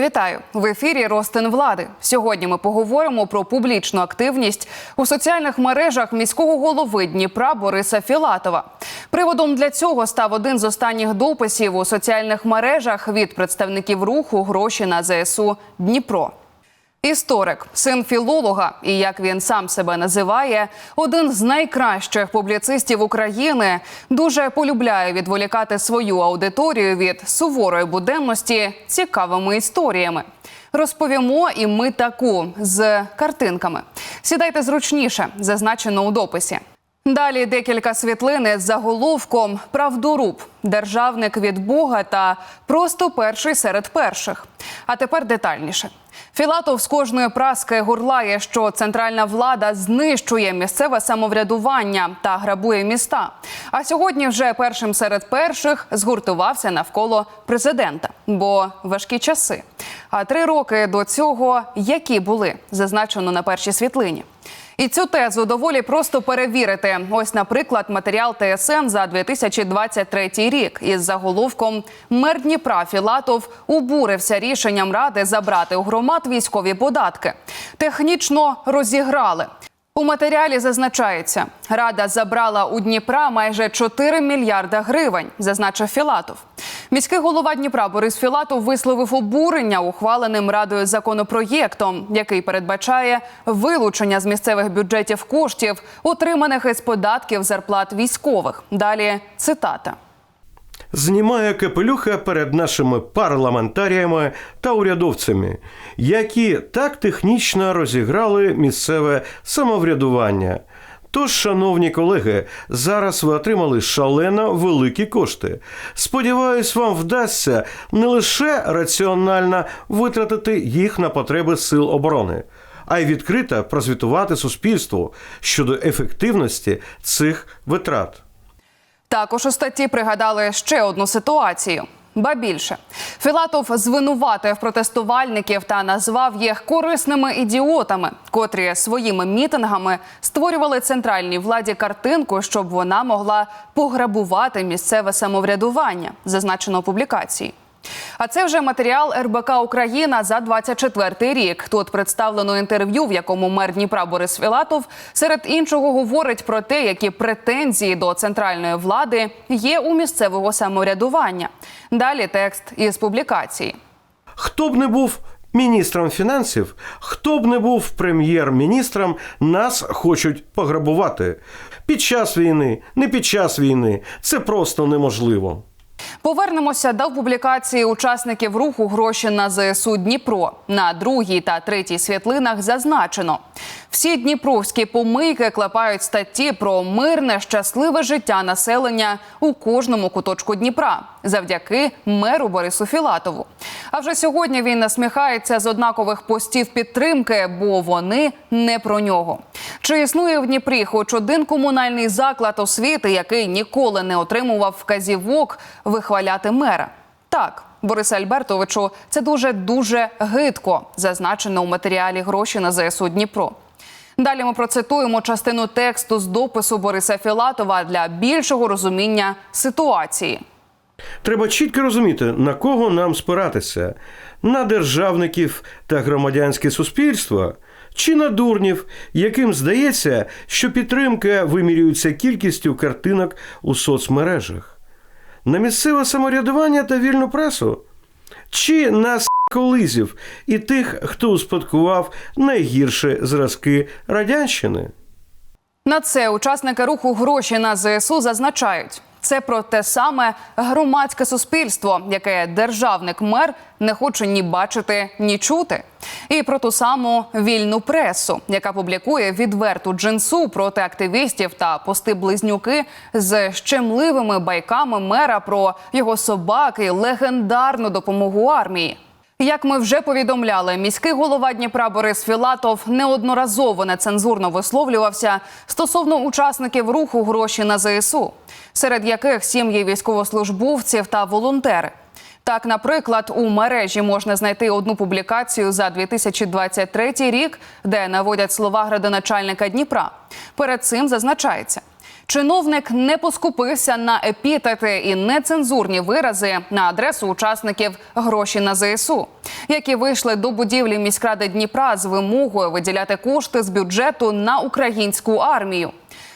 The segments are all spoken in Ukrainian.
Вітаю в ефірі Ростин влади. Сьогодні ми поговоримо про публічну активність у соціальних мережах міського голови Дніпра Бориса Філатова. Приводом для цього став один з останніх дописів у соціальних мережах від представників руху гроші на ЗСУ Дніпро. Історик, син філолога, і як він сам себе називає, один з найкращих публіцистів України, дуже полюбляє відволікати свою аудиторію від суворої буденності цікавими історіями. Розповімо і ми таку з картинками. Сідайте зручніше, зазначено у дописі. Далі декілька світлин із заголовком Правдоруб, державник від Бога та просто перший серед перших. А тепер детальніше. Філатов з кожної праски горлає, що центральна влада знищує місцеве самоврядування та грабує міста. А сьогодні вже першим серед перших згуртувався навколо президента, бо важкі часи. А три роки до цього які були зазначено на першій світлині. І цю тезу доволі просто перевірити. Ось, наприклад, матеріал ТСН за 2023 рік із заголовком Мер Дніпра Філатов убурився рішенням ради забрати у громад військові податки. Технічно розіграли. У матеріалі зазначається, рада забрала у Дніпра майже 4 мільярда гривень, зазначив Філатов. Міський голова Дніпра Борис Філатов висловив обурення ухваленим радою законопроєктом, який передбачає вилучення з місцевих бюджетів коштів, отриманих із податків зарплат військових. Далі цитата. знімає капелюха перед нашими парламентаріями та урядовцями, які так технічно розіграли місцеве самоврядування. Тож, шановні колеги, зараз ви отримали шалено великі кошти. Сподіваюсь, вам вдасться не лише раціонально витратити їх на потреби сил оборони, а й відкрито прозвітувати суспільству щодо ефективності цих витрат. Також у статті пригадали ще одну ситуацію. Ба більше Філатов звинуватив протестувальників та назвав їх корисними ідіотами, котрі своїми мітингами створювали центральній владі картинку, щоб вона могла пограбувати місцеве самоврядування, зазначено у публікації. А це вже матеріал РБК Україна за 24 рік. Тут представлено інтерв'ю, в якому мер Дніпра Борис Філатов серед іншого говорить про те, які претензії до центральної влади є у місцевого самоврядування. Далі текст із публікації. Хто б не був міністром фінансів, хто б не був прем'єр-міністром, нас хочуть пограбувати. Під час війни, не під час війни. Це просто неможливо. Повернемося до публікації учасників руху гроші на ЗСУ Дніпро. На другій та третій світлинах зазначено. Всі дніпровські помийки клепають статті про мирне, щасливе життя населення у кожному куточку Дніпра завдяки меру Борису Філатову. А вже сьогодні він насміхається з однакових постів підтримки, бо вони не про нього. Чи існує в Дніпрі хоч один комунальний заклад освіти, який ніколи не отримував вказівок вихваляти мера? Так, Борисе Альбертовичу, це дуже дуже гидко, зазначено у матеріалі гроші на ЗСУ Дніпро. Далі ми процитуємо частину тексту з допису Бориса Філатова для більшого розуміння ситуації. Треба чітко розуміти, на кого нам спиратися: на державників та громадянське суспільство чи на дурнів, яким здається, що підтримка вимірюється кількістю картинок у соцмережах, на місцеве самоврядування та вільну пресу, чи на колизів і тих, хто успадкував найгірші зразки радянщини. На це учасники руху гроші на ЗСУ зазначають. Це про те саме громадське суспільство, яке державник мер не хоче ні бачити, ні чути, і про ту саму вільну пресу, яка публікує відверту джинсу проти активістів та пости близнюки з щемливими байками мера про його собаки, легендарну допомогу армії. Як ми вже повідомляли, міський голова Дніпра Борис Філатов неодноразово нецензурно висловлювався стосовно учасників руху гроші на ЗСУ, серед яких сім'ї військовослужбовців та волонтери. Так, наприклад, у мережі можна знайти одну публікацію за 2023 рік, де наводять слова градоначальника Дніпра. Перед цим зазначається. Чиновник не поскупився на епітети і нецензурні вирази на адресу учасників гроші на ЗСУ, які вийшли до будівлі міськради Дніпра з вимогою виділяти кошти з бюджету на українську армію.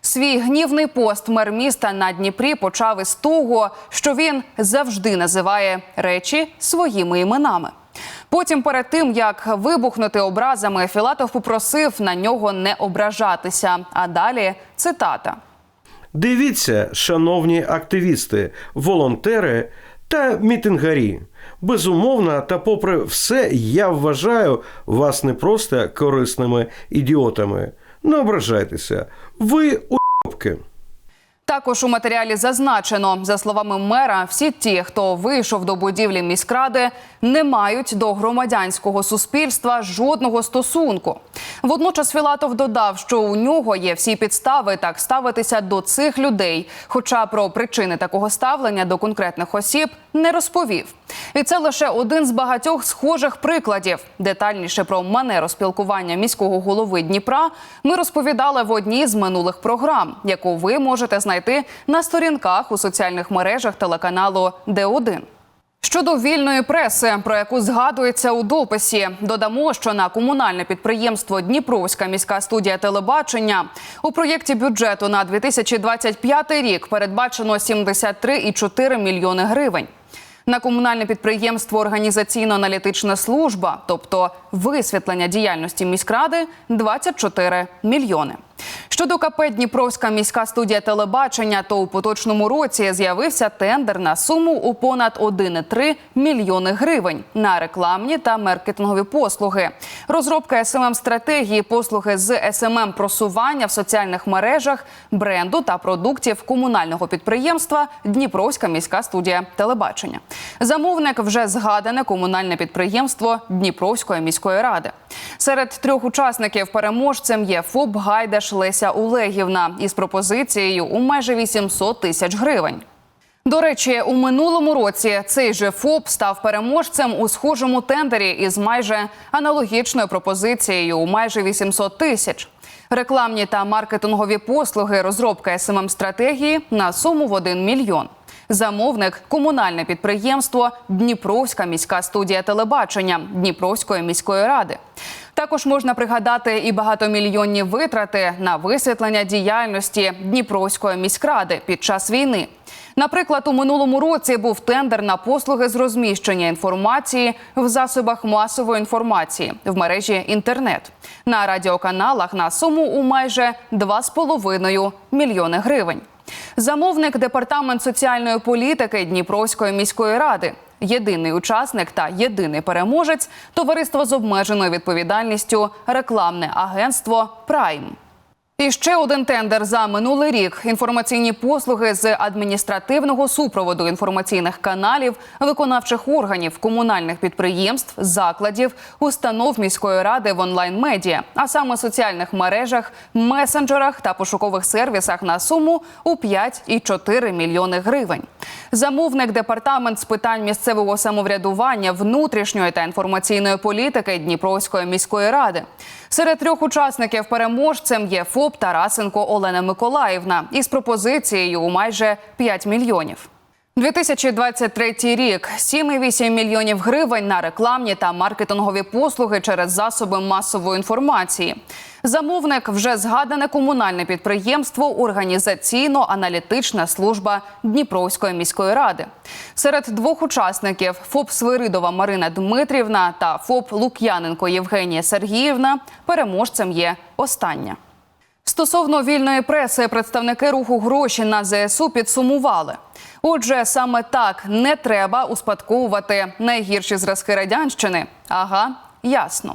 Свій гнівний пост мер міста на Дніпрі почав із того, що він завжди називає речі своїми іменами. Потім, перед тим як вибухнути образами, Філатов попросив на нього не ображатися. А далі цитата. Дивіться, шановні активісти, волонтери та мітингарі. Безумовно, та попри все, я вважаю вас не просто корисними ідіотами. Не ображайтеся, ви уйобки. Також у матеріалі зазначено, за словами мера, всі ті, хто вийшов до будівлі міськради, не мають до громадянського суспільства жодного стосунку. Водночас Філатов додав, що у нього є всі підстави так ставитися до цих людей. Хоча про причини такого ставлення до конкретних осіб не розповів. І це лише один з багатьох схожих прикладів. Детальніше про манеру спілкування міського голови Дніпра ми розповідали в одній з минулих програм, яку ви можете знайти на сторінках у соціальних мережах телеканалу Д1. Щодо вільної преси, про яку згадується у дописі, додамо, що на комунальне підприємство Дніпровська міська студія телебачення у проєкті бюджету на 2025 рік передбачено 73,4 мільйони гривень. На комунальне підприємство Організаційно-аналітична служба, тобто висвітлення діяльності міськради, 24 мільйони. Щодо КП Дніпровська міська студія телебачення, то у поточному році з'явився тендер на суму у понад 1,3 мільйони гривень на рекламні та маркетингові послуги. Розробка СММ стратегії, послуги з СММ просування в соціальних мережах, бренду та продуктів комунального підприємства Дніпровська міська студія телебачення. Замовник вже згадане комунальне підприємство Дніпровської міської ради. Серед трьох учасників переможцем є ФОП Гайдаш Леся Олегівна із пропозицією у майже 800 тисяч гривень. До речі, у минулому році цей же ФОП став переможцем у схожому тендері із майже аналогічною пропозицією у майже 800 тисяч. Рекламні та маркетингові послуги, розробка СММ стратегії на суму в 1 мільйон. Замовник комунальне підприємство Дніпровська міська студія телебачення Дніпровської міської ради. Також можна пригадати і багатомільйонні витрати на висвітлення діяльності Дніпровської міськради під час війни. Наприклад, у минулому році був тендер на послуги з розміщення інформації в засобах масової інформації в мережі інтернет на радіоканалах на суму у майже 2,5 мільйони гривень. Замовник департамент соціальної політики Дніпровської міської ради. Єдиний учасник та єдиний переможець товариство з обмеженою відповідальністю рекламне агентство Прайм. І ще один тендер за минулий рік: інформаційні послуги з адміністративного супроводу інформаційних каналів, виконавчих органів, комунальних підприємств, закладів, установ міської ради в онлайн медіа, а саме соціальних мережах, месенджерах та пошукових сервісах на суму у 5,4 мільйони гривень. Замовник департамент з питань місцевого самоврядування, внутрішньої та інформаційної політики Дніпровської міської ради. Серед трьох учасників переможцем є ФОП Тарасенко Олена Миколаївна із пропозицією у майже 5 мільйонів. 2023 рік 7,8 мільйонів гривень на рекламні та маркетингові послуги через засоби масової інформації. Замовник вже згадане комунальне підприємство Організаційно-аналітична служба Дніпровської міської ради. Серед двох учасників ФОП Свиридова Марина Дмитрівна та ФОП Лук'яненко Євгенія Сергіївна переможцем є остання. Стосовно вільної преси, представники руху гроші на ЗСУ підсумували. Отже, саме так не треба успадковувати найгірші зразки радянщини. Ага, ясно.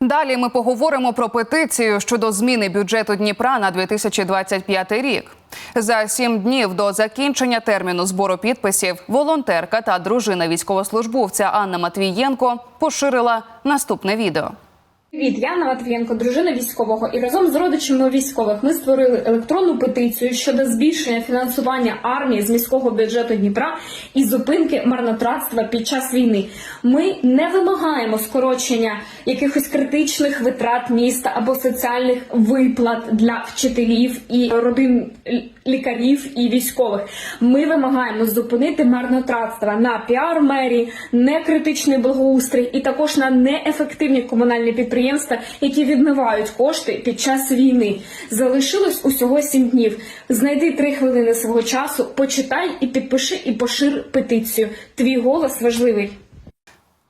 Далі ми поговоримо про петицію щодо зміни бюджету Дніпра на 2025 рік. За сім днів до закінчення терміну збору підписів волонтерка та дружина військовослужбовця Анна Матвієнко поширила наступне відео. Привіт, я Анна Матвієнко, дружина військового, і разом з родичами військових ми створили електронну петицію щодо збільшення фінансування армії з міського бюджету Дніпра і зупинки марнотратства під час війни. Ми не вимагаємо скорочення якихось критичних витрат міста або соціальних виплат для вчителів і родин лікарів і військових. Ми вимагаємо зупинити марнотратство на піар мерії, некритичний благоустрій і також на неефективні комунальні підприємства, які відмивають кошти під час війни. Залишилось усього сім днів. Знайди три хвилини свого часу, почитай і підпиши і пошир петицію. Твій голос важливий.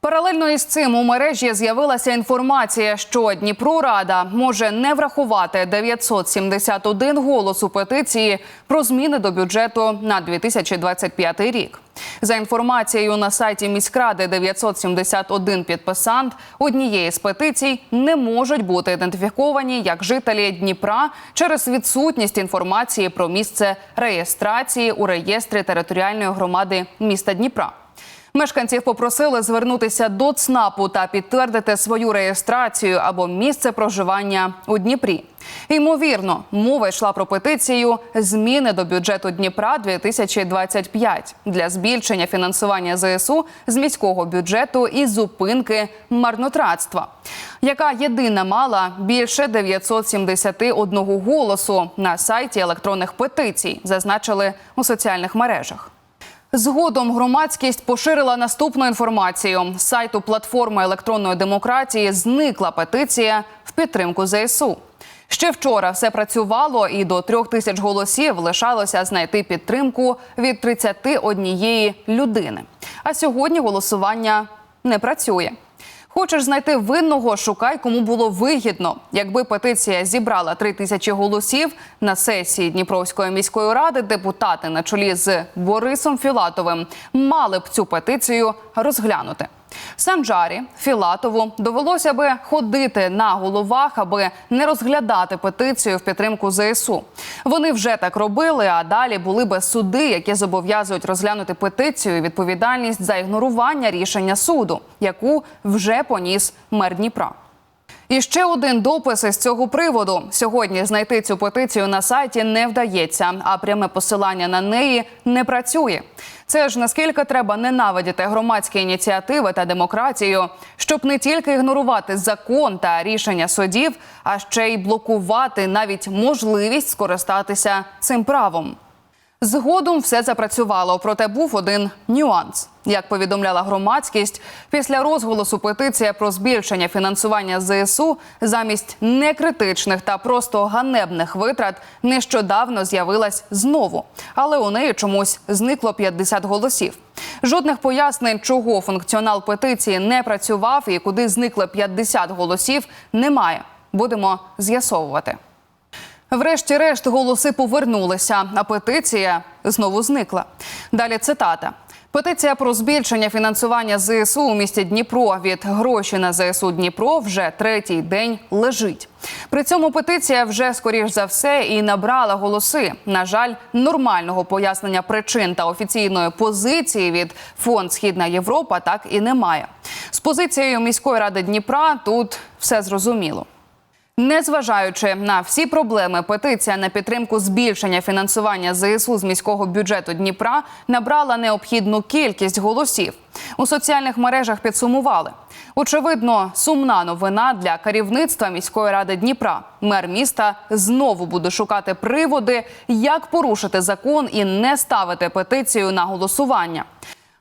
Паралельно із цим у мережі з'явилася інформація, що Дніпрорада може не врахувати 971 голос у петиції про зміни до бюджету на 2025 рік. За інформацією на сайті міськради 971 підписант однієї з петицій не можуть бути ідентифіковані як жителі Дніпра через відсутність інформації про місце реєстрації у реєстрі територіальної громади міста Дніпра. Мешканців попросили звернутися до ЦНАПу та підтвердити свою реєстрацію або місце проживання у Дніпрі. Ймовірно, мова йшла про петицію зміни до бюджету Дніпра 2025 для збільшення фінансування ЗСУ з міського бюджету і зупинки марнотратства, яка єдина мала більше 971 голосу на сайті електронних петицій, зазначили у соціальних мережах. Згодом громадськість поширила наступну інформацію. З сайту платформи електронної демократії зникла петиція в підтримку ЗСУ. Ще вчора все працювало, і до трьох тисяч голосів лишалося знайти підтримку від 31 людини. А сьогодні голосування не працює. Хочеш знайти винного, шукай, кому було вигідно. Якби петиція зібрала три тисячі голосів на сесії Дніпровської міської ради, депутати на чолі з Борисом Філатовим мали б цю петицію розглянути. Санджарі Філатову довелося би ходити на головах, аби не розглядати петицію в підтримку ЗСУ. Вони вже так робили, а далі були би суди, які зобов'язують розглянути петицію і відповідальність за ігнорування рішення суду, яку вже поніс мер Дніпра. І ще один допис із цього приводу. Сьогодні знайти цю петицію на сайті не вдається, а пряме посилання на неї не працює. Це ж наскільки треба ненавидіти громадські ініціативи та демократію, щоб не тільки ігнорувати закон та рішення судів, а ще й блокувати навіть можливість скористатися цим правом. Згодом все запрацювало, проте був один нюанс. Як повідомляла громадськість, після розголосу петиція про збільшення фінансування ЗСУ замість некритичних та просто ганебних витрат нещодавно з'явилась знову, але у неї чомусь зникло 50 голосів. Жодних пояснень, чого функціонал петиції не працював і куди зникли 50 голосів, немає. Будемо з'ясовувати. Врешті-решт голоси повернулися, а петиція знову зникла. Далі цитата. Петиція про збільшення фінансування ЗСУ у місті Дніпро від гроші на ЗСУ Дніпро вже третій день лежить. При цьому петиція вже скоріш за все і набрала голоси. На жаль, нормального пояснення причин та офіційної позиції від фонд Східна Європа так і немає. З позицією міської ради Дніпра тут все зрозуміло. Незважаючи на всі проблеми, петиція на підтримку збільшення фінансування ЗСУ з міського бюджету Дніпра набрала необхідну кількість голосів. У соціальних мережах підсумували. Очевидно, сумна новина для керівництва міської ради Дніпра. Мер міста знову буде шукати приводи, як порушити закон і не ставити петицію на голосування.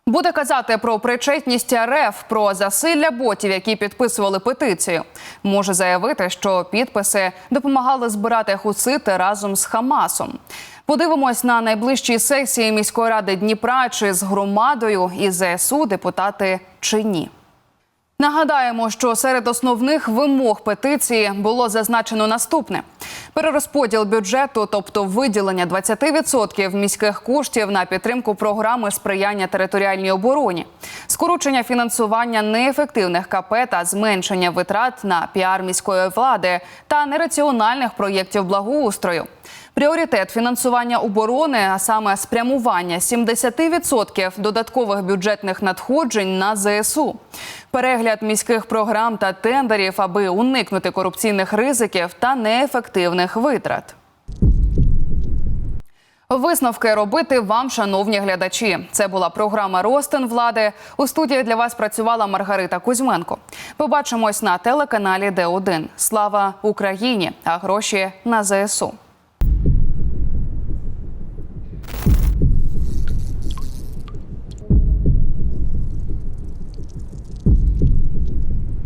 Буде казати про причетність РФ, про засилля ботів, які підписували петицію. Може заявити, що підписи допомагали збирати хусити разом з Хамасом. Подивимось на найближчій сесії міської ради Дніпра, чи з громадою і ЗСУ депутати чи ні. Нагадаємо, що серед основних вимог петиції було зазначено наступне: перерозподіл бюджету, тобто виділення 20% міських коштів на підтримку програми сприяння територіальній обороні, скорочення фінансування неефективних КП та зменшення витрат на піар міської влади та нераціональних проєктів благоустрою. Пріоритет фінансування оборони, а саме спрямування 70% додаткових бюджетних надходжень на ЗСУ. Перегляд міських програм та тендерів, аби уникнути корупційних ризиків та неефективних витрат. Висновки робити вам, шановні глядачі. Це була програма Ростин влади. У студії для вас працювала Маргарита Кузьменко. Побачимось на телеканалі Д1. Слава Україні! А гроші на ЗСУ.